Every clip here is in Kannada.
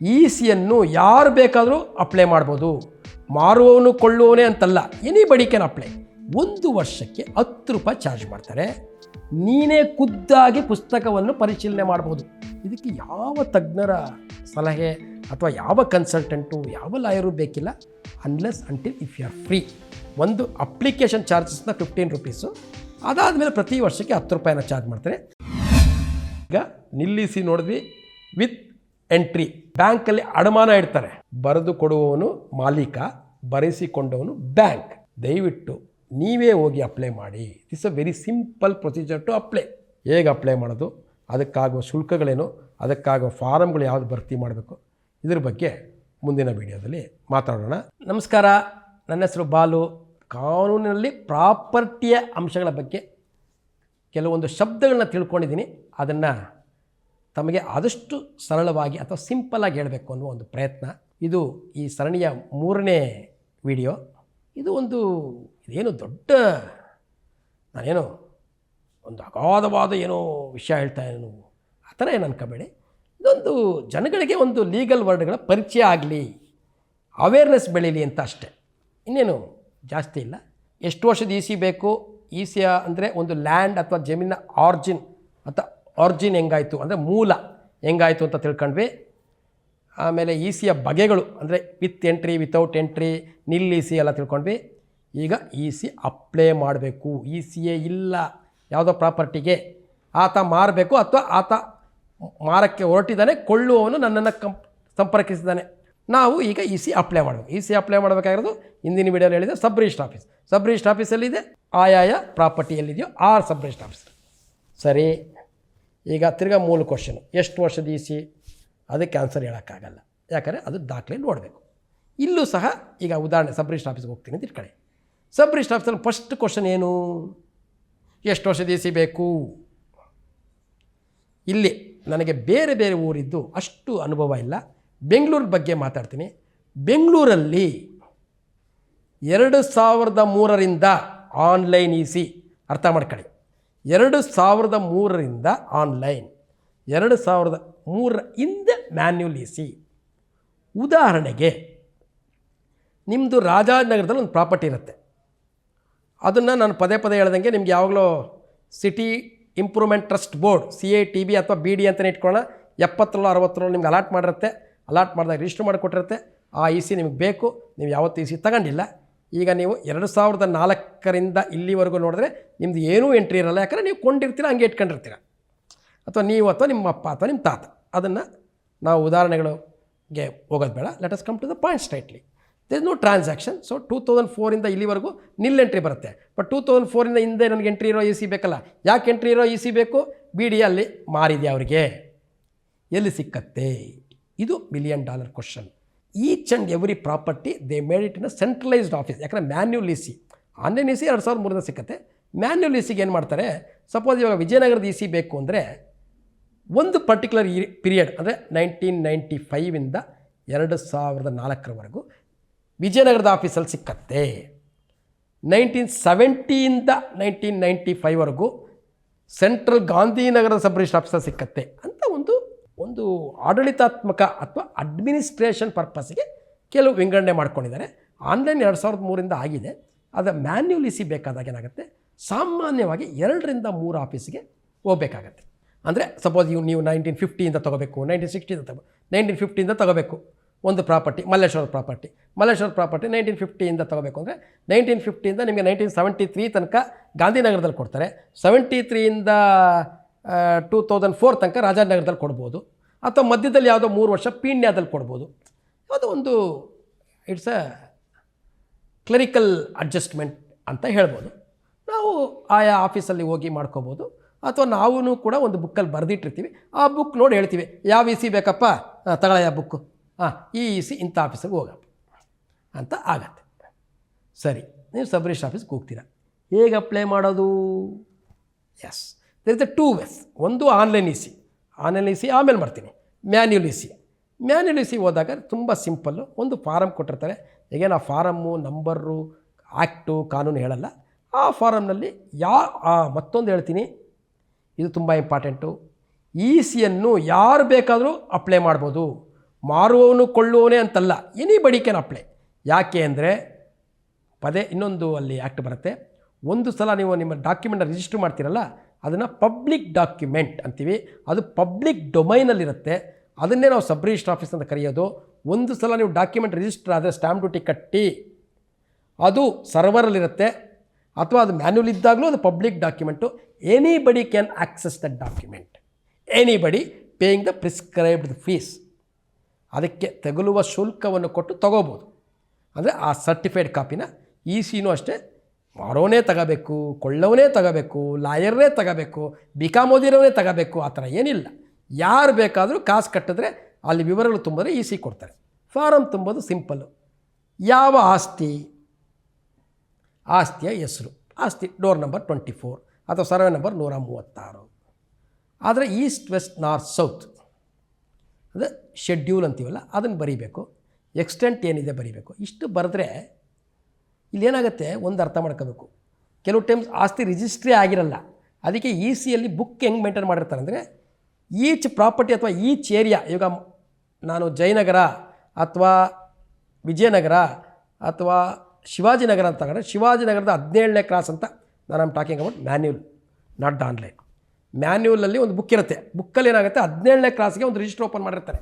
ಇ ಸಿಯನ್ನು ಯಾರು ಬೇಕಾದರೂ ಅಪ್ಲೈ ಮಾಡ್ಬೋದು. ಮಾರುವವನು ಕೊಳ್ಳುವವನೇ ಅಂತಲ್ಲ ಎನಿ ಬಡಿ ಅಪ್ಲೈ ಒಂದು ವರ್ಷಕ್ಕೆ ಹತ್ತು ರೂಪಾಯಿ ಚಾರ್ಜ್ ಮಾಡ್ತಾರೆ. ನೀನೇ ಖುದ್ದಾಗಿ ಪುಸ್ತಕವನ್ನು ಪರಿಶೀಲನೆ ಮಾಡ್ಬೋದು. ಇದಕ್ಕೆ ಯಾವ ತಜ್ಞರ ಸಲಹೆ ಅಥವಾ ಯಾವ ಕನ್ಸಲ್ಟೆಂಟು ಯಾವ ಲಾಯರು ಬೇಕಿಲ್ಲ unless until if you are free ಒಂದು ಅಪ್ಲಿಕೇಶನ್ ಚಾರ್ಜಸ್ನ ಫಿಫ್ಟೀನ್ ರುಪೀಸು ಅದಾದಮೇಲೆ ಪ್ರತಿ ವರ್ಷಕ್ಕೆ ಹತ್ತು ರೂಪಾಯಿನ ಚಾರ್ಜ್ ಮಾಡ್ತಾರೆ. ಈಗ ನಿಲ್ಲಿಸಿ ನೋಡಿದ್ವಿ ವಿತ್ ಎಂಟ್ರಿ. ಬ್ಯಾಂಕಲ್ಲಿ ಅಡಮಾನ ಇಡ್ತಾರೆ. ಬರೆದು ಕೊಡುವವನು ಮಾಲೀಕ, ಬರೆಸಿಕೊಂಡವನು ಬ್ಯಾಂಕ್. ದಯವಿಟ್ಟು ನೀವೇ ಹೋಗಿ ಅಪ್ಲೈ ಮಾಡಿ. It's a very simple procedure to apply ಹೇಗೆ ಅಪ್ಲೈ ಮಾಡೋದು? ಅದಕ್ಕಾಗುವ ಶುಲ್ಕಗಳೇನು? ಅದಕ್ಕಾಗುವ ಫಾರಮ್ಗಳು ಯಾವುದು ಭರ್ತಿ ಮಾಡಬೇಕು? ಇದ್ರ ಬಗ್ಗೆ ಮುಂದಿನ ವಿಡಿಯೋದಲ್ಲಿ ಮಾತಾಡೋಣ. ನಮಸ್ಕಾರ. ನನ್ನ ಹೆಸರು ಬಾಲು. ಕಾನೂನಿನಲ್ಲಿ ಪ್ರಾಪರ್ಟಿಯ ಅಂಶಗಳ ಬಗ್ಗೆ ಕೆಲವೊಂದು ಶಬ್ದಗಳನ್ನ ತಿಳ್ಕೊಂಡಿದ್ದೀನಿ. ಅದನ್ನು ತಮಗೆ ಆದಷ್ಟು ಸರಳವಾಗಿ ಅಥವಾ ಸಿಂಪಲ್ಲಾಗಿ ಹೇಳಬೇಕು ಅನ್ನುವ ಒಂದು ಪ್ರಯತ್ನ. ಇದು ಈ ಸರಣಿಯ ಮೂರನೇ ವಿಡಿಯೋ. ಇದು ಒಂದು, ಇದೇನು ದೊಡ್ಡ, ನಾನೇನು ಒಂದು ಅಗಾಧವಾದ ಏನೋ ವಿಷಯ ಹೇಳ್ತಾ ಏನು ಆ ಥರ ಏನು ಅನ್ಕೋಬೇಡಿ. ಇದೊಂದು ಜನಗಳಿಗೆ ಒಂದು ಲೀಗಲ್ ವರ್ಡ್ಗಳ ಪರಿಚಯ ಆಗಲಿ ಅವೇರ್ನೆಸ್ ಬೆಳೀಲಿ ಅಂತ ಅಷ್ಟೆ. ಇನ್ನೇನು ಜಾಸ್ತಿ ಇಲ್ಲ. ಎಷ್ಟು ವರ್ಷದ ಇ ಸಿ ಬೇಕು? ಇ ಸಿ ಅಂದರೆ ಒಂದು ಲ್ಯಾಂಡ್ ಅಥವಾ ಜಮೀನಿನ ಆರ್ಜಿನ್ ಅಥವಾ ಆರ್ಜಿನ್ ಹೆಂಗಾಯಿತು ಅಂದರೆ ಮೂಲ ಹೆಂಗಾಯಿತು ಅಂತ ತಿಳ್ಕೊಂಡ್ವಿ. ಆಮೇಲೆ ಇ ಸಿಯ ಬಗೆಗಳು ಅಂದರೆ with entry without entry nil E C ಎಲ್ಲ ತಿಳ್ಕೊಂಡ್ವಿ. ಈಗ ಇ ಸಿ ಅಪ್ಲೈ ಮಾಡಬೇಕು. ಇ ಸಿ ಎ ಇಲ್ಲ. ಯಾವುದೋ ಪ್ರಾಪರ್ಟಿಗೆ ಆತ ಮಾರಬೇಕು ಅಥವಾ ಆತ ಮಾರಕ್ಕೆ ಹೊರಟಿದ್ದಾನೆ, ಕೊಳ್ಳುವವನು ನನ್ನನ್ನು ಕಂಪ್, ಸಂಪರ್ಕಿಸಿದ್ದಾನೆ. ನಾವು ಈಗ ಇ ಸಿ ಅಪ್ಲೈ ಮಾಡಬೇಕು. ಇ ಸಿ ಅಪ್ಲೈ ಮಾಡಬೇಕಾಗಿರೋದು ಹಿಂದಿನ ವಿಡಿಯೋಲಿ ಹೇಳಿದೆ sub registrar office sub registrar ಆಫೀಸಲ್ಲಿದೆ ಆಯಾಯ ಪ್ರಾಪರ್ಟಿಯಲ್ಲಿದೆಯೋ ಆರ್ ಸಬ್ ರಿಜಿಸ್ಟ್ರ್ ಆಫೀಸ್ ಸರಿ. ಈಗ ತಿರ್ಗಾ ಮೂಲ ಕ್ವಶನ್ ಎಷ್ಟು ವರ್ಷದ ಇ ಸಿ ಅದಕ್ಕೆ ಆನ್ಸರ್ ಹೇಳೋಕ್ಕಾಗಲ್ಲ. ಯಾಕಂದರೆ ಅದು ದಾಖಲೆ ನೋಡಬೇಕು. ಇಲ್ಲೂ ಸಹ ಈಗ ಉದಾಹರಣೆ ಸಬ್ ರಿಜಿಸ್ಟ್ರ್ ಆಫೀಸ್ಗೆ ಹೋಗ್ತೀನಿ ಅಂತ ಇಟ್ಕೊಳ್ಳಿ. ಸಬ್ ರಿಜಿಸ್ಟ್ರ್ ಆಫೀಸಲ್ಲಿ ಫಸ್ಟ್ ಕ್ವಶನ್ ಏನು? ಎಷ್ಟು ವರ್ಷದ ಇ ಸಿ ಬೇಕು? ಇಲ್ಲಿ ನನಗೆ ಬೇರೆ ಬೇರೆ ಊರಿದ್ದು ಅಷ್ಟು ಅನುಭವ ಇಲ್ಲ. ಬೆಂಗಳೂರು ಬಗ್ಗೆ ಮಾತಾಡ್ತೀನಿ. ಬೆಂಗಳೂರಲ್ಲಿ ಎರಡು ಸಾವಿರದ ಮೂರರಿಂದ ಆನ್ಲೈನ್ ಇ ಸಿ ಅರ್ಥ ಮಾಡ್ಕೊಳ್ಳಿ. ಎರಡು ಸಾವಿರದ ಮೂರರಿಂದ ಆನ್ಲೈನ್ ಎರಡು ಸಾವಿರದ ಮೂರರ ಹಿಂದೆ ಸಿ ಉದಾಹರಣೆಗೆ ನಿಮ್ಮದು ರಾಜಾನಗರದಲ್ಲಿ ಒಂದು ಪ್ರಾಪರ್ಟಿ ಇರುತ್ತೆ. ಅದನ್ನು ನಾನು ಪದೇ ಪದೇ ಹೇಳ್ದಂಗೆ ನಿಮ್ಗೆ ಯಾವಾಗಲೂ city improvement trust board C A T B ಅಥವಾ ಬಿ ಡಿ ಅಂತಲೇ ಇಟ್ಕೊಳ್ಳೋಣ. ಎಪ್ಪತ್ತರಲ್ಲೋ ಅರವತ್ತರಲ್ಲೋ ನಿಮ್ಗೆ ಅಲಾಟ್ ಮಾಡಿರುತ್ತೆ. ಅಲಾಟ್ ಮಾಡಿದಾಗ ರಿಜಿಸ್ಟರ್ ಮಾಡಿಕೊಟ್ಟಿರುತ್ತೆ. ಆ ಇ ಸಿ ನಿಮಗೆ ಬೇಕು. ನೀವು ಯಾವತ್ತೂ ಇ ಸಿ ತಗೊಂಡಿಲ್ಲ. ಈಗ ನೀವು ಎರಡು ಸಾವಿರದ ನಾಲ್ಕರಿಂದ ಇಲ್ಲಿವರೆಗೂ ನೋಡಿದ್ರೆ ನಿಮ್ದು ಏನೂ ಎಂಟ್ರಿ ಇರಲ್ಲ. ಯಾಕಂದರೆ ನೀವು ಕೊಂಡಿರ್ತೀರ, ಹಂಗೆ ಇಟ್ಕೊಂಡಿರ್ತೀರ. ಅಥವಾ ನೀವು ಅಥವಾ ನಿಮ್ಮ ಅಪ್ಪ ಅಥವಾ ನಿಮ್ಮ ತಾತ. ಅದನ್ನು ನಾವು ಉದಾಹರಣೆಗಳಿಗೆ ಹೋಗೋದು ಬೇಡ. Let us come to the point straightly there no transaction so two thousand ಫೋರಿಂದ ಇಲ್ಲಿವರೆಗೂ ನಿಲ್ ಎಂಟ್ರಿ ಬರುತ್ತೆ. ಬಟ್ ಟೂ ತೌಸಂಡ್ ಫೋರಿಂದ ಹಿಂದೆ ನನಗೆ ಎಂಟ್ರಿ ಇರೋ ಇ ಸಿ ಬೇಕಲ್ಲ. ಯಾಕೆ ಎಂಟ್ರಿ ಇರೋ ಇ ಸಿ ಬೇಕು? ಬಿ ಡಿ ಅಲ್ಲಿ ಮಾರಿದೆ ಅವರಿಗೆ. ಎಲ್ಲಿ ಸಿಕ್ಕತ್ತೆ? ಇದು million dollar question each and every property they made it in a centralised office ಯಾಕಂದರೆ manual E C online C ಎರಡು ಸಾವಿರದ ಮೂರನೇ ಸಿಕ್ಕತ್ತೆ. ಮ್ಯಾನ್ಯುಲ್ ಇ ಸಿಗೆ ಏನು ಮಾಡ್ತಾರೆ? ಸಪೋಸ್ ಇವಾಗ ವಿಜಯನಗರದ ಇ ಸಿ ಬೇಕು ಅಂದರೆ ಒಂದು ಪರ್ಟಿಕ್ಯುಲರ್ ಇ ಪೀರಿಯಡ್ ಅಂದರೆ ನೈನ್ಟೀನ್ ನೈಂಟಿ ಫೈವಿಂದ ಎರಡು ಸಾವಿರದ ನಾಲ್ಕರವರೆಗೂ ವಿಜಯನಗರದ ಆಫೀಸಲ್ಲಿ ಸಿಕ್ಕತ್ತೆ. ನೈನ್ಟೀನ್ ಸೆವೆಂಟಿಯಿಂದ ನೈನ್ಟೀನ್ ನೈಂಟಿ ಫೈವ್ವರೆಗೂ ಸೆಂಟ್ರಲ್ ಗಾಂಧಿನಗರದ ಸಬ್ ಆಫೀಸಲ್ಲಿ ಸಿಕ್ಕತ್ತೆ. ಒಂದು ಆಡಳಿತಾತ್ಮಕ ಅಥವಾ ಅಡ್ಮಿನಿಸ್ಟ್ರೇಷನ್ ಪರ್ಪಸ್ಗೆ ಕೆಲವು ವಿಂಗಡಣೆ ಮಾಡ್ಕೊಂಡಿದ್ದಾರೆ. ಆನ್ಲೈನ್ ಎರಡು ಸಾವಿರದ ಮೂರಿಂದ ಆಗಿದೆ. ಅದು ಮ್ಯಾನ್ಯುಲ್ ಇಸಿ ಬೇಕಾದಾಗ ಏನಾಗುತ್ತೆ? ಸಾಮಾನ್ಯವಾಗಿ ಎರಡರಿಂದ ಮೂರು ಆಫೀಸಿಗೆ ಹೋಗಬೇಕಾಗತ್ತೆ. ಅಂದರೆ ಸಪೋಸ್ ಇವು ನೀವು ನೈನ್ಟೀನ್ ಫಿಫ್ಟಿಯಿಂದ ತೊಗೋಬೇಕು ನೈನ್ಟೀನ್ ಸಿಕ್ಸ್ಟಿಯಿಂದ ತಗೋ ನೈನ್ಟೀನ್ ಫಿಫ್ಟಿಯಿಂದ ತೊಗೋಬೇಕು. ಒಂದು property Malleshwara property Malleshwara property nineteen ಫಿಫ್ಟಿಯಿಂದ ತೊಗೋಬೇಕು ಅಂದರೆ ನೈನ್ಟೀನ್ ಫಿಫ್ಟಿಯಿಂದ ನಿಮಗೆ ನೈನ್ಟೀನ್ ಸೆವೆಂಟಿ ತ್ರೀ ತನಕ ಗಾಂಧಿನಗರದಲ್ಲಿ ಕೊಡ್ತಾರೆ. ಸೆವೆಂಟಿ ತ್ರೀಯಿಂದ ಟೂ ತೌಸಂಡ್ ಫೋರ್ ತನಕ ರಾಜಾನಗರದಲ್ಲಿ ಕೊಡ್ಬೋದು. ಅಥವಾ ಮಧ್ಯದಲ್ಲಿ ಯಾವುದೋ ಮೂರು ವರ್ಷ ಪೀಣ್ಯದಲ್ಲಿ ಕೊಡ್ಬೋದು. ಯಾವುದೋ ಒಂದು ಇಟ್ಸ್ ಅ ಕ್ಲರಿಕಲ್ ಅಡ್ಜಸ್ಟ್ಮೆಂಟ್ ಅಂತ ಹೇಳ್ಬೋದು. ನಾವು ಆಯಾ ಆಫೀಸಲ್ಲಿ ಹೋಗಿ ಮಾಡ್ಕೋಬೋದು. ಅಥವಾ ನಾವೂ ಕೂಡ ಒಂದು ಬುಕ್ಕಲ್ಲಿ ಬರೆದಿಟ್ಟಿರ್ತೀವಿ. ಆ ಬುಕ್ ನೋಡಿ ಹೇಳ್ತೀವಿ. ಯಾವ ಇ ಸಿ ಬೇಕಪ್ಪ? ತಗೊಳ್ಳಯ್ಯ ಬುಕ್ಕು. ಹಾಂ ಈ ಇ ಸಿ ಇಂಥ ಆಫೀಸಿಗೆ ಹೋಗಪ್ಪ ಅಂತ ಆಗತ್ತೆ. ಸರಿ, ನೀವು ಸಬ್ ರಿಜಿಸ್ಟರ್ ಆಫೀಸ್ಗೆ ಹೋಗ್ತೀರಾ. ಹೇಗೆ ಅಪ್ಲೈ ಮಾಡೋದು? Yes there is a two ways ಒಂದು online E C online E C ಆಮೇಲೆ ಮಾಡ್ತೀನಿ. Manual E C manual E C ಹೋದಾಗ ತುಂಬ ಸಿಂಪಲ್ಲು ಒಂದು ಫಾರಮ್ ಕೊಟ್ಟಿರ್ತಾರೆ. ಈಗೇನು ಆ ಫಾರಮ್ಮು ನಂಬರು ಆ್ಯಕ್ಟು ಕಾನೂನು ಹೇಳಲ್ಲ. ಆ ಫಾರಮ್ನಲ್ಲಿ ಯಾ ಮತ್ತೊಂದು ಹೇಳ್ತೀನಿ. ಇದು ತುಂಬ ಇಂಪಾರ್ಟೆಂಟು ಇ ಸಿಯನ್ನು ಯಾರು ಬೇಕಾದರೂ ಅಪ್ಲೈ ಮಾಡ್ಬೋದು. ಮಾರುವವನು ಕೊಳ್ಳುವವನೇ ಅಂತಲ್ಲ. ಎನಿ ಬಡಿಕೆನ ಅಪ್ಲೈ ಯಾಕೆ ಅಂದರೆ ಪದೇ ಇನ್ನೊಂದು ಅಲ್ಲಿ ಆ್ಯಕ್ಟ್ ಬರುತ್ತೆ. ಒಂದು ಸಲ ನೀವು ನಿಮ್ಮ ಡಾಕ್ಯುಮೆಂಟ್ ರಿಜಿಸ್ಟರ್ ಮಾಡ್ತೀರಲ್ಲ ಅದನ್ನು ಪಬ್ಲಿಕ್ ಡಾಕ್ಯುಮೆಂಟ್ ಅಂತೀವಿ. ಅದು ಪಬ್ಲಿಕ್ ಡೊಮೈನಲ್ಲಿರುತ್ತೆ ಅದನ್ನೇ ನಾವು ಸಬ್ ರಿಜಿಸ್ಟರ್ ಆಫೀಸ್ ಅಂತ ಕರೆಯೋದು. ಒಂದು ಸಲ ನೀವು ಡಾಕ್ಯುಮೆಂಟ್ ರಿಜಿಸ್ಟರ್ ಆದರೆ ಸ್ಟ್ಯಾಂಪ್ ಡ್ಯೂಟಿ ಕಟ್ಟಿ, ಅದು ಸರ್ವರಲ್ಲಿರುತ್ತೆ ಅಥವಾ ಅದು ಮ್ಯಾನ್ಯುಲ್ ಇದ್ದಾಗಲೂ ಅದು public document anybody can access that document anybody paying the prescribed fees ಅದಕ್ಕೆ ತಗುಲುವ ಶುಲ್ಕವನ್ನು ಕೊಟ್ಟು ತಗೋಬೋದು. ಅಂದರೆ ಆ ಸರ್ಟಿಫೈಡ್ ಕಾಪಿನ ಇ ಸಿನೂ ಅಷ್ಟೇ ಮಾರೋನೇ ತಗೋಬೇಕು, ಕೊಳ್ಳವನೇ ತಗೋಬೇಕು, ಲಾಯರ್ನೇ ತಗೋಬೇಕು ಬಿ ಕಾಮ್ ತಗೋಬೇಕು, ಆ ಥರ ಏನಿಲ್ಲ. ಯಾರು ಬೇಕಾದರೂ ಕಾಸು ಕಟ್ಟಿದ್ರೆ ಅಲ್ಲಿ ವಿವರಗಳು ತುಂಬಿದ್ರೆ ಈಸಿ ಕೊಡ್ತಾರೆ. ಫಾರಮ್ ತುಂಬೋದು ಸಿಂಪಲ್ಲು. ಯಾವ ಆಸ್ತಿ? ಆಸ್ತಿಯ ಹೆಸರು. ಆಸ್ತಿ ಡೋರ್ ನಂಬರ್ ಟ್ವೆಂಟಿ ಫೋರ್ ಅಥವಾ ಸರ್ವೆ ನಂಬರ್ ನೂರ ಮೂವತ್ತಾರು ಆದರೆ ಈಸ್ಟ್, ವೆಸ್ಟ್, ನಾರ್ತ್, ಸೌತ್ ಅಂದರೆ ಶೆಡ್ಯೂಲ್ ಅಂತೀವಲ್ಲ, ಅದನ್ನು ಬರೀಬೇಕು. ಎಕ್ಸ್ಟೆಂಟ್ ಏನಿದೆ ಬರೀಬೇಕು. ಇಷ್ಟು ಬರೆದ್ರೆ ಇಲ್ಲೇನಾಗುತ್ತೆ ಒಂದು ಅರ್ಥ ಮಾಡ್ಕೋಬೇಕು. ಕೆಲವು ಟೈಮ್ಸ್ ಆಸ್ತಿ ರಿಜಿಸ್ಟ್ರಿ ಆಗಿರಲ್ಲ. ಅದಕ್ಕೆ ಇ ಸಿಯಲ್ಲಿ ಬುಕ್ ಹೆಂಗೆ ಮೇಂಟೈನ್ ಮಾಡಿರ್ತಾರೆ ಅಂದರೆ ಈಚ್ ಪ್ರಾಪರ್ಟಿ ಅಥವಾ ಈಚ್ ಏರಿಯಾ ಇವಾಗ ನಾನು ಜಯನಗರ ಅಥವಾ ವಿಜಯನಗರ ಅಥವಾ ಶಿವಾಜಿನಗರ ಅಂತ ತಗೊಂಡ್ರೆ, ಶಿವಾಜಿನಗರದ ಹದಿನೇಳನೇ ಕ್ರಾಸ್ ಅಂತ ನಾನು ನಮ್ಮ talking about manual not online ಮ್ಯಾನ್ಯೂಲಲ್ಲಿ ಒಂದು ಬುಕ್ ಇರುತ್ತೆ. ಬುಕ್ಕಲ್ಲಿ ಏನಾಗುತ್ತೆ? ಹದಿನೇಳನೇ ಕ್ರಾಸ್ಗೆ ಒಂದು ರಿಜಿಸ್ಟರ್ ಓಪನ್ ಮಾಡಿರ್ತಾರೆ.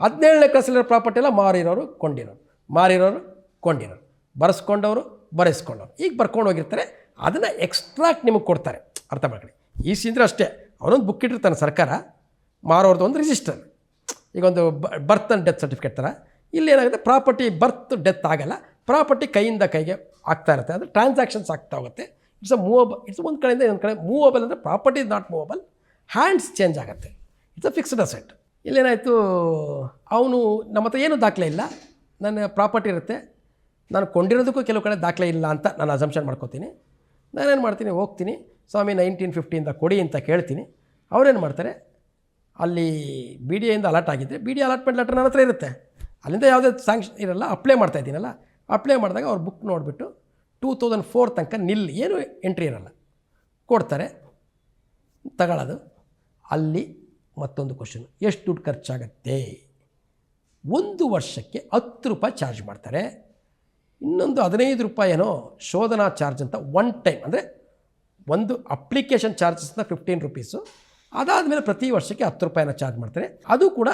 ಹದಿನೇಳನೇ ಕ್ರಾಸಲ್ಲಿರೋ ಪ್ರಾಪರ್ಟಿ ಎಲ್ಲ ಮಾರಿರೋರು, ಕೊಂಡಿರೋರು. ಮಾರಿರೋರು, ಕೊಂಡಿರೋರು. ಬರೆಸ್ಕೊಂಡವರು, ಬರೆಸ್ಕೊಂಡವ್ರು. ಈಗ ಬರ್ಕೊಂಡು ಹೋಗಿರ್ತಾರೆ. ಅದನ್ನು ಎಕ್ಸ್ಟ್ರಾಕ್ಟ್ ನಿಮಗೆ ಕೊಡ್ತಾರೆ. ಅರ್ಥ ಮಾಡ್ಕೊಳ್ಳಿ. ಈ ಸಿ ಅಂದರೆ ಅಷ್ಟೇ. ಅವನೊಂದು ಬುಕ್ ಇಟ್ಟಿರ್ತಾನೆ ಸರ್ಕಾರ. ಮಾರೋರ್ದು ಒಂದು ರಿಜಿಸ್ಟರ್ ಈಗ ಒಂದು ಬರ್ತ್ ಆ್ಯಂಡ್ ಡೆತ್ ಸರ್ಟಿಫಿಕೇಟ್ ಥರ ಇಲ್ಲಿ ಏನಾಗುತ್ತೆ? ಪ್ರಾಪರ್ಟಿ ಬರ್ತ್ ಡೆತ್ ಆಗಲ್ಲ. ಪ್ರಾಪರ್ಟಿ ಕೈಯಿಂದ ಕೈಗೆ ಆಗ್ತಾ ಇರುತ್ತೆ. ಅಂದರೆ ಟ್ರಾನ್ಸಾಕ್ಷನ್ಸ್ ಆಗ್ತಾ ಹೋಗುತ್ತೆ. ಇಟ್ಸ್ ಅ ಮೂವಬ್ ಇಟ್ಸ್ ಒಂದು ಕಡೆಯಿಂದ ಇನ್ನೊಂದು ಕಡೆ ಮೂವಬಲ್ ಅಂದರೆ property is not movable hands change ಆಗುತ್ತೆ. ಇಟ್ಸ್ ಅ ಫಿಕ್ಸ್ಡ್ ಅಸೆಟ್ ಇಲ್ಲೇನಾಯಿತು? ಅವನು ನಮ್ಮ ಹತ್ರ ಏನೂ ದಾಖಲೆ ಇಲ್ಲ. ನನ್ನ ಪ್ರಾಪರ್ಟಿ ಇರುತ್ತೆ. ನಾನು ಕೊಂಡಿರೋದಕ್ಕೂ ಕೆಲವು ಕಡೆ ದಾಖಲೆ ಇಲ್ಲ ಅಂತ ನಾನು ಅಸಂಪ್ಷನ್ ಮಾಡ್ಕೋತೀನಿ. ನಾನೇನು ಮಾಡ್ತೀನಿ, ಹೋಗ್ತೀನಿ. ಸ್ವಾಮಿ ನೈನ್ಟೀನ್ ಫಿಫ್ಟಿಯಿಂದ ಕೊಡಿ ಅಂತ ಕೇಳ್ತೀನಿ. ಅವ್ರೇನು ಮಾಡ್ತಾರೆ, ಅಲ್ಲಿ ಬಿ ಡಿ ಎಯಿಂದ ಅಲರ್ಟ್ ಆಗಿದ್ದರೆ ಬಿ ಡಿ ಅಲಾಟ್ಮೆಂಟ್ ಲೆಟರ್ ನನ್ನ ಹತ್ರ ಇರುತ್ತೆ. ಅಲ್ಲಿಂದ ಯಾವುದೇ ಸ್ಯಾಂಕ್ಷನ್ ಇರಲ್ಲ ಅಪ್ಲೈ ಮಾಡ್ತಾ ಇದ್ದೀನಲ್ಲ ಅಪ್ಲೈ ಮಾಡಿದಾಗ ಅವ್ರು ಬುಕ್ ನೋಡಿಬಿಟ್ಟು ಟೂ ತೌಸಂಡ್ ಫೋರ್ ತನಕ ನಿಲ್ ಏನು ಎಂಟ್ರಿ ಇರಲ್ಲ. ಕೊಡ್ತಾರೆ, ತಗೊಳ್ಳೋದು. ಅಲ್ಲಿ ಮತ್ತೊಂದು ಕ್ವಶನ್ ಎಷ್ಟು ದುಡ್ಡು ಖರ್ಚಾಗತ್ತೆ? ಒಂದು ವರ್ಷಕ್ಕೆ ಹತ್ತು ರೂಪಾಯಿ ಚಾರ್ಜ್ ಮಾಡ್ತಾರೆ. ಇನ್ನೊಂದು ಹದಿನೈದು ರೂಪಾಯಿನೋ ಶೋಧನಾ ಚಾರ್ಜ್ ಅಂತ ಒನ್ ಟೈಮ್ ಅಂದರೆ ಒಂದು ಅಪ್ಲಿಕೇಶನ್ ಚಾರ್ಜಸ್ ಅಂತ ಫಿಫ್ಟೀನ್ ರುಪೀಸು ಅದಾದಮೇಲೆ ಪ್ರತಿ ವರ್ಷಕ್ಕೆ ಹತ್ತು ರೂಪಾಯಿನ ಚಾರ್ಜ್ ಮಾಡ್ತಾರೆ. ಅದು ಕೂಡ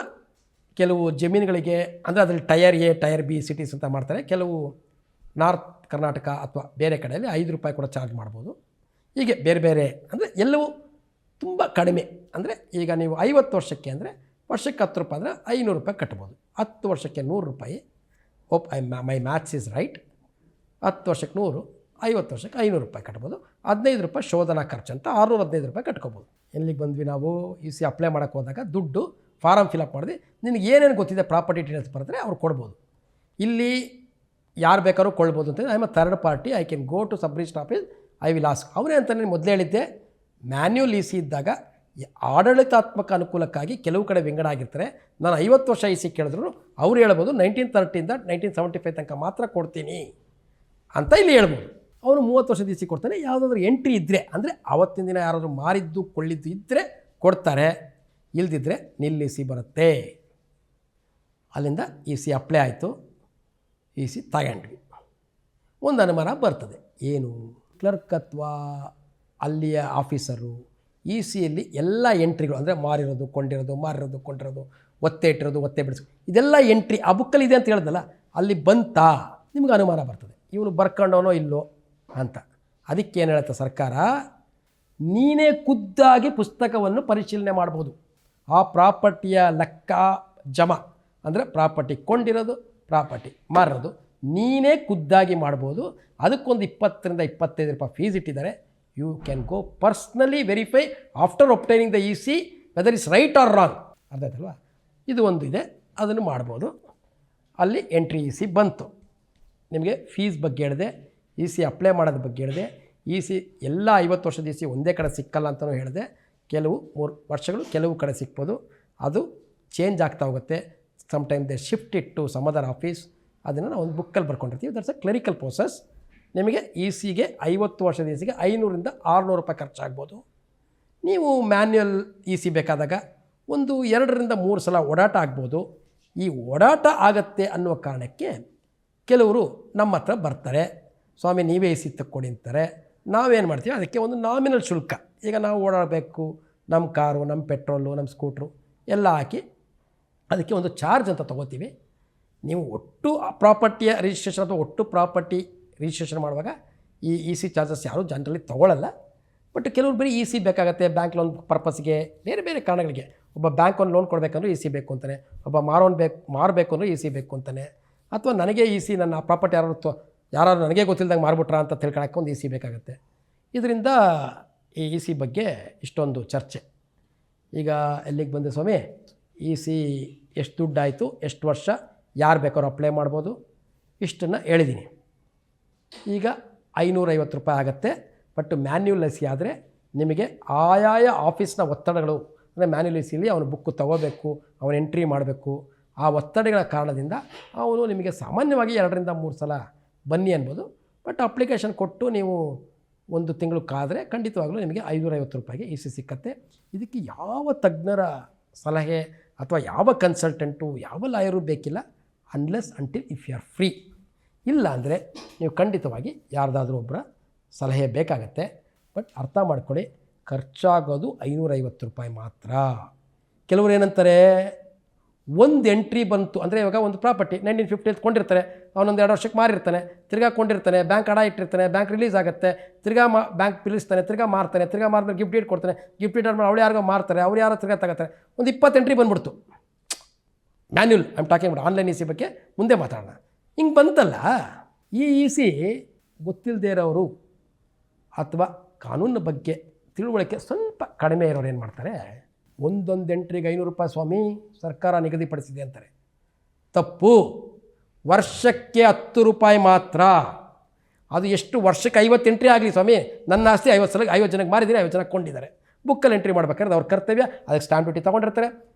ಕೆಲವು ಜಮೀನುಗಳಿಗೆ, ಅಂದರೆ ಅದರಲ್ಲಿ tier A tier B cities ಅಂತ ಮಾಡ್ತಾರೆ. ಕೆಲವು ನಾರ್ತ್ ಕರ್ನಾಟಕ ಅಥವಾ ಬೇರೆ ಕಡೆಯಲ್ಲಿ ಐದು ರೂಪಾಯಿ ಕೂಡ ಚಾರ್ಜ್ ಮಾಡ್ಬೋದು. ಹೀಗೆ ಬೇರೆ ಬೇರೆ, ಅಂದರೆ ಎಲ್ಲವೂ ತುಂಬ ಕಡಿಮೆ. ಅಂದರೆ ಈಗ ನೀವು ಐವತ್ತು ವರ್ಷಕ್ಕೆ, ಅಂದರೆ ವರ್ಷಕ್ಕೆ ಹತ್ತು ರೂಪಾಯಿ ಅಂದರೆ ಐನೂರು ರೂಪಾಯಿ ಕಟ್ಬೋದು. ಹತ್ತು ವರ್ಷಕ್ಕೆ ನೂರು ರೂಪಾಯಿ. ಓಪ್ I my maths is right. ಹತ್ತು ವರ್ಷಕ್ಕೆ ನೂರು, ಐವತ್ತು ವರ್ಷಕ್ಕೆ ಐನೂರು ರೂಪಾಯಿ ಕಟ್ಬೋದು. ಹದಿನೈದು ರೂಪಾಯಿ ಶೋಧನಾ ಖರ್ಚು ಅಂತ ಆರುನೂರ ಹದಿನೈದು ರೂಪಾಯಿ ಕಟ್ಕೋಬೋದು. ಎಲ್ಲಿಗೆ ಬಂದ್ವಿ ನಾವು? ಯು ಸಿ ಅಪ್ಲೈ ಮಾಡೋಕ್ಕೆ ಹೋದಾಗ ದುಡ್ಡು ಫಾರಮ್ ಫಿಲಪ್ ಮಾಡಿದ್ವಿ. ನಿನಗೆ ಏನೇನು ಗೊತ್ತಿದೆ ಪ್ರಾಪರ್ಟಿ ಡೀಟೇಲ್ಸ್ ಬರೆದ್ರೆ ಅವ್ರು ಕೊಡ್ಬೋದು. ಇಲ್ಲಿ ಯಾರು ಬೇಕಾದ್ರೂ ಕೊಳ್ಬೋದು ಅಂತ I am a third party I can go to sub register office I will ask ಅವರೇ ಅಂತ ನಾನು ಮೊದಲೇ ಹೇಳಿದ್ದೆ. ಮ್ಯಾನ್ಯೂಲ್ ಇ ಸಿ ಇದ್ದಾಗ ಈ ಆಡಳಿತಾತ್ಮಕ ಅನುಕೂಲಕ್ಕಾಗಿ ಕೆಲವು ಕಡೆ ವಿಂಗಡ ಆಗಿರ್ತಾರೆ. ನಾನು ಐವತ್ತು ವರ್ಷ ಇ ಸಿ ಕೇಳಿದ್ರು ಅವ್ರು ಹೇಳ್ಬೋದು ನೈನ್ಟೀನ್ ತರ್ಟಿಯಿಂದ ನೈನ್ಟೀನ್ ಸೆವೆಂಟಿ ಫೈವ್ ತನಕ ಮಾತ್ರ ಕೊಡ್ತೀನಿ ಅಂತ ಇಲ್ಲಿ ಹೇಳ್ಬೋದು. ಅವನು ಮೂವತ್ತು ವರ್ಷದ ಇಸಿ ಕೊಡ್ತಾನೆ. ಯಾವುದಾದ್ರೂ ಎಂಟ್ರಿ ಇದ್ದರೆ ಅಂದರೆ ಆವತ್ತಿನ ದಿನ ಯಾರಾದರೂ ಮಾರಿದ್ದು, ಕೊಳ್ಳಿದ್ದು ಇದ್ದರೆ ಕೊಡ್ತಾರೆ. ಇಲ್ದಿದ್ರೆ ನಿಲ್ಲಿಸಿ ಬರುತ್ತೆ. ಅಲ್ಲಿಂದ ಇ ಸಿ ಅಪ್ಲೈ ಆಯಿತು. ಇ ಸಿ ತಗೊಂಡ್ವಿ ಒಂದು ಅನುಮಾನ ಬರ್ತದೆ. ಏನು? ಕ್ಲರ್ಕ್ ಅಥವಾ ಅಲ್ಲಿಯ ಆಫೀಸರು ಇ ಸಿಯಲ್ಲಿ ಎಲ್ಲ ಎಂಟ್ರಿಗಳು ಅಂದರೆ ಮಾರಿರೋದು, ಕೊಂಡಿರೋದು ಮಾರಿರೋದು, ಕೊಂಡಿರೋದು, ಒತ್ತೆ ಇಟ್ಟಿರೋದು, ಒತ್ತೆ ಬಿಡಿಸು ಇದೆಲ್ಲ ಎಂಟ್ರಿ ಆ ಬುಕ್ಕಲ್ಲಿ ಇದೆ ಅಂತ ಹೇಳ್ದಲ್ಲ, ಅಲ್ಲಿ ಬಂತಾ, ನಿಮ್ಗೆ ಅನುಮಾನ ಬರ್ತದೆ. ಇವನು ಬರ್ಕೊಂಡವನೋ ಇಲ್ಲೋ ಅಂತ. ಅದಕ್ಕೆ ಏನು ಹೇಳುತ್ತೆ ಸರ್ಕಾರ, ನೀನೇ ಖುದ್ದಾಗಿ ಪುಸ್ತಕವನ್ನು ಪರಿಶೀಲನೆ ಮಾಡ್ಬೋದು. ಆ ಪ್ರಾಪರ್ಟಿಯ ಲೆಕ್ಕ ಜಮ, ಅಂದರೆ ಪ್ರಾಪರ್ಟಿ ಕೊಂಡಿರೋದು, ಪ್ರಾಪರ್ಟಿ ಮಾರೋದು ನೀನೇ ಖುದ್ದಾಗಿ ಮಾಡ್ಬೋದು. ಅದಕ್ಕೊಂದು ಇಪ್ಪತ್ತರಿಂದ ಇಪ್ಪತ್ತೈದು ರೂಪಾಯಿ ಫೀಸ್ ಇಟ್ಟಿದ್ದಾರೆ. You can go personally verify after obtaining the E C whether is right or wrong ಅರ್ಥ ಆಯ್ತಲ್ವಾ ಇದು ಒಂದು ಇದೆ. ಅದನ್ನು ಮಾಡ್ಬೋದು. ಅಲ್ಲಿ ಎಂಟ್ರಿ ಇ ಸಿ ಬಂತು. ನಿಮಗೆ ಫೀಸ್ ಬಗ್ಗೆ ಹೇಳಿದೆ ಇ ಸಿ ಅಪ್ಲೈ ಮಾಡೋದ್ರ ಬಗ್ಗೆ ಹೇಳಿದೆ ಇ ಸಿ ಎಲ್ಲ ಐವತ್ತು ವರ್ಷದ ಇ ಸಿ ಒಂದೇ ಕಡೆ ಸಿಕ್ಕಲ್ಲ ಅಂತಲೂ ಹೇಳಿದೆ. ಕೆಲವು ಮೂರು ವರ್ಷಗಳು ಕೆಲವು ಕಡೆ ಸಿಕ್ಬೋದು. ಅದು ಚೇಂಜ್ ಆಗ್ತಾ ಹೋಗುತ್ತೆ. Some time they shift it to some office ಅದನ್ನು ನಾವು ಒಂದು ಬುಕ್ಕಲ್ಲಿ ಬರ್ಕೊಂಡಿರ್ತೀವಿ. ದಟ್ಸ್ ಅ ಕ್ಲರಿಕಲ್ ಪ್ರೋಸೆಸ್ ನಿಮಗೆ ಇ ಸಿಗೆ ಐವತ್ತು ವರ್ಷದ ಇ ಸಿಗೆ ಐನೂರಿಂದ ಆರುನೂರು ರೂಪಾಯಿ ಖರ್ಚಾಗ್ಬೋದು. ನೀವು ಮ್ಯಾನ್ಯುಯಲ್ ಇ ಸಿ ಬೇಕಾದಾಗ ಒಂದು ಎರಡರಿಂದ ಮೂರು ಸಲ ಓಡಾಟ ಆಗ್ಬೋದು. ಈ ಓಡಾಟ ಆಗತ್ತೆ ಅನ್ನುವ ಕಾರಣಕ್ಕೆ ಕೆಲವರು ನಮ್ಮ ಹತ್ರ ಬರ್ತಾರೆ. ಸ್ವಾಮಿ, ನೀವೇ ಇ ಸಿ ತಕ್ಕೊಡಿ ಅಂತಾರೆ. ನಾವೇನು ಮಾಡ್ತೀವಿ? ಅದಕ್ಕೆ ಒಂದು ನಾಮಿನಲ್ ಶುಲ್ಕ. ಈಗ ನಾವು ಓಡಾಡಬೇಕು. ನಮ್ಮ ಕಾರು ನಮ್ಮ ಪೆಟ್ರೋಲು ನಮ್ಮ ಸ್ಕೂಟ್ರು ಎಲ್ಲ ಹಾಕಿ ಅದಕ್ಕೆ ಒಂದು ಚಾರ್ಜ್ ಅಂತ ತೊಗೋತೀವಿ. ನೀವು ಒಟ್ಟು ಪ್ರಾಪರ್ಟಿಯ ರಿಜಿಸ್ಟ್ರೇಷನ್ ಅಥವಾ ಒಟ್ಟು ಪ್ರಾಪರ್ಟಿ ರಿಜಿಸ್ಟ್ರೇಷನ್ ಮಾಡುವಾಗ ಈ ಇ ಸಿ ಚಾರ್ಜಸ್ ಯಾರೂ ಜನರಲಿ ತೊಗೊಳ್ಳಲ್ಲ ಬಟ್ ಕೆಲವರು ಬರೀ ಇ ಸಿ ಬೇಕಾಗುತ್ತೆ ಬ್ಯಾಂಕ್ ಲೋನ್ ಪರ್ಪಸ್ಗೆ ಬೇರೆ ಬೇರೆ ಕಾರಣಗಳಿಗೆ. ಒಬ್ಬ ಬ್ಯಾಂಕ್ ಒಂದು ಲೋನ್ ಕೊಡಬೇಕಂದ್ರೂ ಇ ಸಿ ಬೇಕು ಅಂತಾನೆ. ಒಬ್ಬ ಮಾರೋನ್ ಬೇಕು, ಮಾರಬೇಕು ಅಂದರೆ ಇ ಸಿ ಬೇಕು ಅಂತಾನೆ. ಅಥವಾ ನನಗೆ ಇ ಸಿ ನನ್ನ ಪ್ರಾಪರ್ಟಿ ಯಾರು ಯಾರು ನನಗೆ ಗೊತ್ತಿಲ್ಲದಂಗೆ ಮಾರ್ಬಿಟ್ರಾ ಅಂತ ತಿಳ್ಕೊಳಕ್ಕೆ ಒಂದು ಇ ಸಿ ಬೇಕಾಗುತ್ತೆ. ಇದರಿಂದ ಈ ಇ ಸಿ ಬಗ್ಗೆ ಇಷ್ಟೊಂದು ಚರ್ಚೆ. ಈಗ ಎಲ್ಲಿಗೆ ಬಂದೆ ಸ್ವಾಮಿ? ಇ ಸಿ ಎಷ್ಟು ದುಡ್ಡಾಯಿತು ಎಷ್ಟು ವರ್ಷ, ಯಾರು ಬೇಕಾದ್ರೂ ಅಪ್ಲೈ ಮಾಡ್ಬೋದು? ಇಷ್ಟನ್ನು ಹೇಳಿದ್ದೀನಿ ಈಗ ಐನೂರೈವತ್ತು ರೂಪಾಯಿ ಆಗುತ್ತೆ. ಬಟ್ ಮ್ಯಾನ್ಯುಲ್ ಎಸಿ ಆದರೆ ನಿಮಗೆ ಆಯಾಯ ಆಫೀಸ್ನ ಒತ್ತಡಗಳು, ಅಂದರೆ ಮ್ಯಾನ್ಯುಲ್ ಅವನು ಬುಕ್ಕು ತಗೋಬೇಕು, ಅವನು ಎಂಟ್ರಿ ಮಾಡಬೇಕು. ಆ ಒತ್ತಡಗಳ ಕಾರಣದಿಂದ ಅವನು ನಿಮಗೆ ಸಾಮಾನ್ಯವಾಗಿ ಎರಡರಿಂದ ಮೂರು ಸಲ ಬನ್ನಿ ಅನ್ಬೋದು. ಬಟ್ ಅಪ್ಲಿಕೇಶನ್ ಕೊಟ್ಟು ನೀವು ಒಂದು ತಿಂಗಳು ಕಾದರೆ ಖಂಡಿತವಾಗಲೂ ನಿಮಗೆ ಐನೂರೈವತ್ತು ರೂಪಾಯಿಗೆ ಇ ಸಿ ಸಿಕ್ಕತ್ತೆ. ಇದಕ್ಕೆ ಯಾವ ತಜ್ಞರ ಸಲಹೆ ಅಥವಾ ಯಾವ ಕನ್ಸಲ್ಟೆಂಟು, ಯಾವ ಲಾಯರು ಬೇಕಿಲ್ಲ. Unless until if you are free ಇಲ್ಲ ಅಂದರೆ ನೀವು ಖಂಡಿತವಾಗಿ ಯಾರ್ದಾದರೂ ಒಬ್ಬರ ಸಲಹೆ ಬೇಕಾಗತ್ತೆ, ಬಟ್ ಅರ್ಥ ಮಾಡ್ಕೊಳ್ಳಿ, ಖರ್ಚಾಗೋದು ಐನೂರೈವತ್ತು ರೂಪಾಯಿ ಮಾತ್ರ. ಕೆಲವರು ಏನಂತಾರೆ, ಒಂದು ಎಂಟ್ರಿ ಬಂತು, ಅಂದರೆ ಇವಾಗ ಒಂದು ಪ್ರಾಪರ್ಟಿ ನೈನ್ಟೀನ್ ಫಿಫ್ಟಿ ಕೊಂಡಿರ್ತಾರೆ ಅವನೊಂದು ಎರಡು ವರ್ಷಕ್ಕೆ ಮಾರಿರ್ತಾನೆ, ತಿರ್ಗಾ ಕೊಂಡಿರ್ತಾನೆ, ಬ್ಯಾಂಕ್ ಅಡ ಇಟ್ಟಿರ್ತಾನೆ, ಬ್ಯಾಂಕ್ ರಿಲೀಸ್ ಆಗುತ್ತೆ, ತಿರ್ಗಾ ಮಾ, ಬ್ಯಾಂಕ್ ಪಿಲಿಸ್ತಾನೆ ತಿರ್ಗಾ ಮಾರ್ತಾನೆ, ತಿರ್ಗಾ ಮಾರಿದ್ರೆ ಗಿಫ್ಟ್ ಡೇಟ್ ಕೊಡ್ತಾನೆ ಗಿಫ್ಟ್ ಡೇಟ್ ಆದ್ಮೇಲೆ ಅವ್ರು ಯಾರಿಗೋ ಮಾರ್ತಾರೆ ಅವ್ರು ಯಾರೋ ತಿರ್ಗಾ ತಗೋತಾರೆ, ಒಂದು ಇಪ್ಪತ್ತು ಎಂಟ್ರಿ ಬಂದ್ಬಿಡ್ತು. Manual I'm talking about online EC ಬಗ್ಗೆ ಮುಂದೆ ಮಾತಾಡೋಣ. ಹಿಂಗೆ ಬಂತಲ್ಲ? ಈ ಇ ಸಿ ಗೊತ್ತಿಲ್ಲದೇ ಇರೋರು ಅಥವಾ ಕಾನೂನಿನ ಬಗ್ಗೆ ತಿಳುವಳಿಕೆ ಸ್ವಲ್ಪ ಕಡಿಮೆ ಇರೋರು ಏನು ಮಾಡ್ತಾರೆ? ಒಂದೊಂದು ಎಂಟ್ರಿಗೆ ಐನೂರು ರೂಪಾಯಿ ಸ್ವಾಮಿ ಸರ್ಕಾರ ನಿಗದಿಪಡಿಸಿದೆ ಅಂತಾರೆ. ತಪ್ಪು. ವರ್ಷಕ್ಕೆ ಹತ್ತು ರೂಪಾಯಿ ಮಾತ್ರ. ಅದು ಎಷ್ಟು ವರ್ಷಕ್ಕೆ ಐವತ್ತು ಎಂಟ್ರಿ ಆಗಲಿ ಸ್ವಾಮಿ? ನನ್ನ ಆಸ್ತಿ ಐವತ್ತು ಸಲ ಐವತ್ತು ಜನಕ್ಕೆ ಮಾರಿದ್ದೀನಿ ಐವತ್ತು ಜನಕ್ಕೆ ಕೊಂಡಿದ್ದಾರೆ. ಬುಕ್ಕಲ್ಲಿ ಎಂಟ್ರಿ ಮಾಡ್ಬೇಕಾದ್ರೆ ಅವ್ರ ಕರ್ತವ್ಯ, ಅದಕ್ಕೆ ಸ್ಟ್ಯಾಂಪ್ ಡ್ಯೂಟಿ ತೊಗೊಂಡಿರ್ತಾರೆ.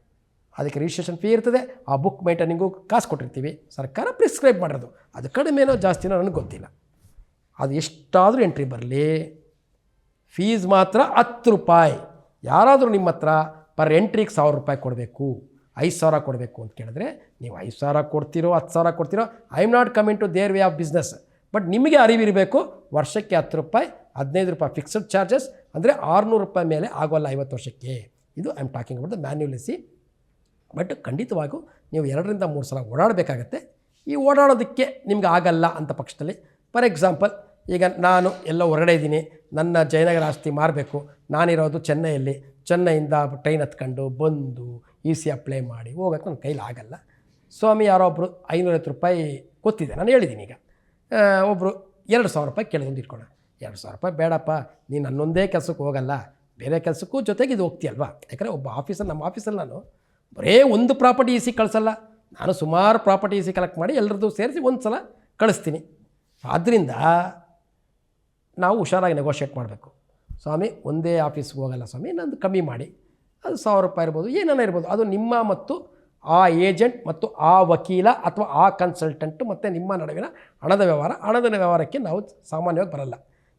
ಅದಕ್ಕೆ ರಿಜಿಸ್ಟ್ರೇಷನ್ ಫೀ ಇರ್ತದೆ, ಆ ಬುಕ್ ಮೈಂಟೈನಿಂಗು ಕಾಸು ಕೊಟ್ಟಿರ್ತೀವಿ. ಸರ್ಕಾರ ಪ್ರಿಸ್ಕ್ರೈಬ್ ಮಾಡಿರೋದು. ಅದು ಕಡಿಮೆನೋ ಜಾಸ್ತಿನೋ ನನಗೆ ಗೊತ್ತಿಲ್ಲ. ಅದು ಎಷ್ಟಾದರೂ ಎಂಟ್ರಿ ಬರಲಿ. ಫೀಸ್ ಮಾತ್ರ ಹತ್ತು ರೂಪಾಯಿ. ಯಾರಾದರೂ ನಿಮ್ಮ ಹತ್ರ ಪರ್ ಎಂಟ್ರಿಗೆ ಸಾವಿರ ರೂಪಾಯಿ ಕೊಡಬೇಕು, ಐದು ಸಾವಿರ ಕೊಡಬೇಕು ಅಂತ ಕೇಳಿದ್ರೆ, ನೀವು ಐದು ಸಾವಿರ ಕೊಡ್ತೀರೋ, ಹತ್ತು ಸಾವಿರ ಕೊಡ್ತೀರೋ I am not coming to there way of business but ನಿಮಗೆ ಅರಿವಿರಬೇಕು ವರ್ಷಕ್ಕೆ ಹತ್ತು ರೂಪಾಯಿ, ಹದಿನೈದು ರೂಪಾಯಿ ಫಿಕ್ಸ್ಡ್ ಚಾರ್ಜಸ್ ಅಂದರೆ ಆರುನೂರು ರೂಪಾಯಿ ಮೇಲೆ ಆಗೋಲ್ಲ ಐವತ್ತು ವರ್ಷಕ್ಕೆ. ಇದು I am talking about the manual C but ಖಂಡಿತವಾಗೂ ನೀವು ಎರಡರಿಂದ ಮೂರು ಸಲ ಓಡಾಡಬೇಕಾಗತ್ತೆ. ಈ ಓಡಾಡೋದಕ್ಕೆ ನಿಮ್ಗೆ ಆಗಲ್ಲ ಅಂತ ಪಕ್ಷದಲ್ಲಿ ಫಾರ್ ಎಕ್ಸಾಂಪಲ್ ಈಗ ನಾನು ಎಲ್ಲ ಹೊರಗಡೆ ಇದ್ದೀನಿ, ನನ್ನ ಜಯನಗರ ಆಸ್ತಿ ಮಾರಬೇಕು, ನಾನಿರೋದು ಚೆನ್ನೈಯಲ್ಲಿ, ಚೆನ್ನೈಯಿಂದ ಟ್ರೈನ್ ಹತ್ಕೊಂಡು ಬಂದು ಇ ಸಿ ಅಪ್ಲೈ ಮಾಡಿ ಹೋಗೋಕ್ಕೆ ನನ್ನ ಕೈಲಿ ಆಗಲ್ಲ. ಸ್ವಾಮಿ ಯಾರೋ ಒಬ್ಬರು ಐನೂರೈವತ್ತು ರೂಪಾಯಿ ಗೊತ್ತಿದೆ, ನಾನು ಹೇಳಿದ್ದೀನಿ ಈಗ. ಒಬ್ಬರು ಎರಡು ಸಾವಿರ ರೂಪಾಯಿ ಕೇಳಿದೊಂದು ಇಟ್ಕೊಳ್ಳೋಣ. ಎರಡು ಸಾವಿರ ರೂಪಾಯಿ ಬೇಡಪ್ಪ, ನೀನು ನನ್ನೊಂದೇ ಕೆಲಸಕ್ಕೆ ಹೋಗಲ್ಲ, ಬೇರೆ ಕೆಲಸಕ್ಕೂ ಜೊತೆಗೆ ಇದು ಹೋಗ್ತೀಯಲ್ವಾ? ಯಾಕಂದರೆ ಒಬ್ಬ ಆಫೀಸಲ್ಲಿ ನಮ್ಮ ಆಫೀಸಲ್ಲಿ ನಾನು. ಬರೇ ಒಂದು ಪ್ರಾಪರ್ಟಿ ಇಸಿ ಕಳಿಸಲ್ಲ. ನಾನು ಸುಮಾರು ಪ್ರಾಪರ್ಟಿ ಇಸಿ ಕಲೆಕ್ಟ್ ಮಾಡಿ ಎಲ್ಲರದ್ದು ಸೇರಿಸಿ ಒಂದು ಸಲ ಕಳಿಸ್ತೀನಿ. ಆದ್ದರಿಂದ ನಾವು ಹುಷಾರಾಗಿ ನೆಗೋಷಿಯೇಟ್ ಮಾಡಬೇಕು. ಸ್ವಾಮಿ, ಒಂದೇ ಆಫೀಸ್ಗೆ ಹೋಗಲ್ಲ ಸ್ವಾಮಿ, ನಂದು ಕಮ್ಮಿ ಮಾಡಿ. ಅದು ಸಾವಿರ ರೂಪಾಯಿ ಇರ್ಬೋದು, ಏನೇನ ಇರ್ಬೋದು. ಅದು ನಿಮ್ಮ ಮತ್ತು ಆ ಏಜೆಂಟ್ ಮತ್ತು ಆ ವಕೀಲ ಅಥವಾ ಆ ಕನ್ಸಲ್ಟೆಂಟು ಮತ್ತು ನಿಮ್ಮ ನಡುವಿನ ಹಣದ ವ್ಯವಹಾರ. ಹಣದ ವ್ಯವಹಾರಕ್ಕೆ ನಾವು ಸಾಮಾನ್ಯವಾಗಿ ಬರಲ್ಲ.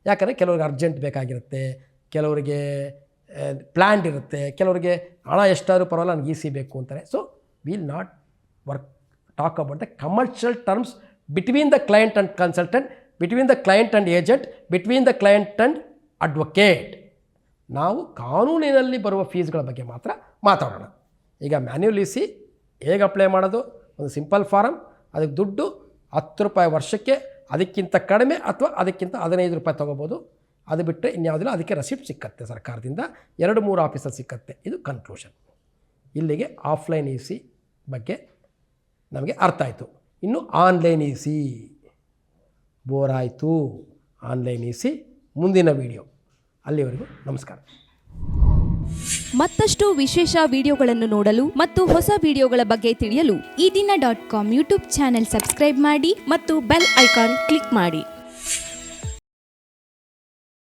ಯಾಕಂದರೆ ಕೆಲವ್ರಿಗೆ ಅರ್ಜೆಂಟ್ ಬೇಕಾಗಿರುತ್ತೆ. ಕೆಲವರಿಗೆ ಪ್ಲ್ಯಾಂಡ್ ಇರುತ್ತೆ. ಕೆಲವರಿಗೆ ಹಣ ಎಷ್ಟಾದರೂ ಪರವಾಗಿಲ್ಲ, ನನಗೆ ಇ ಸಿ ಬೇಕು ಅಂತಾರೆ. So will not work talk about the commercial terms between the client and consultant between the client and agent between the client and advocate ನಾವು ಕಾನೂನಿನಲ್ಲಿ ಬರುವ ಫೀಸ್ಗಳ ಬಗ್ಗೆ ಮಾತ್ರ ಮಾತಾಡೋಣ. ಈಗ ಮ್ಯಾನ್ಯೂಲ್ ಸಿ ಹೇಗೆ ಅಪ್ಲೈ ಮಾಡೋದು? ಒಂದು ಸಿಂಪಲ್ ಫಾರಮ್ ಅದಕ್ಕೆ ದುಡ್ಡು ಹತ್ತು ರೂಪಾಯಿ ವರ್ಷಕ್ಕೆ, ಅದಕ್ಕಿಂತ ಕಡಿಮೆ ಅಥವಾ ಅದಕ್ಕಿಂತ ಹದಿನೈದು ರೂಪಾಯಿ ತೊಗೋಬೋದು. ಅದು ಬಿಟ್ಟರೆ ಇನ್ಯಾವುದಿಲ್ಲ, ಅದಕ್ಕೆ ರಸೀಪ್ಟ್ ಸಿಕ್ಕತ್ತೆ ಸರ್ಕಾರದಿಂದ. ಎರಡು, ಮೂರು ಆಫೀಸಲ್ಲಿ ಸಿಕ್ಕತ್ತೆ. ಇದು ಕನ್ಕ್ಲೂಷನ್ ಇಲ್ಲಿಗೆ ಆಫ್ಲೈನ್ ಇ ಸಿ ಬಗ್ಗೆ ನಮಗೆ ಅರ್ಥ ಆಯಿತು. ಇನ್ನು ಆನ್ಲೈನ್ ಇ ಸಿ ಬೋರ್ ಆಯಿತು. ಆನ್ಲೈನ್ ಇ ಸಿ ಮುಂದಿನ ವಿಡಿಯೋ ಅಲ್ಲಿವರೆಗೂ ನಮಸ್ಕಾರ. ಮತ್ತಷ್ಟು ವಿಶೇಷ ವಿಡಿಯೋಗಳನ್ನು ನೋಡಲು ಮತ್ತು ಹೊಸ ವಿಡಿಯೋಗಳ ಬಗ್ಗೆ ತಿಳಿಯಲು Ee Dina dot com YouTube channel subscribe ಮಾಡಿ ಮತ್ತು ಬೆಲ್ ಐಕಾನ್ ಕ್ಲಿಕ್ ಮಾಡಿ.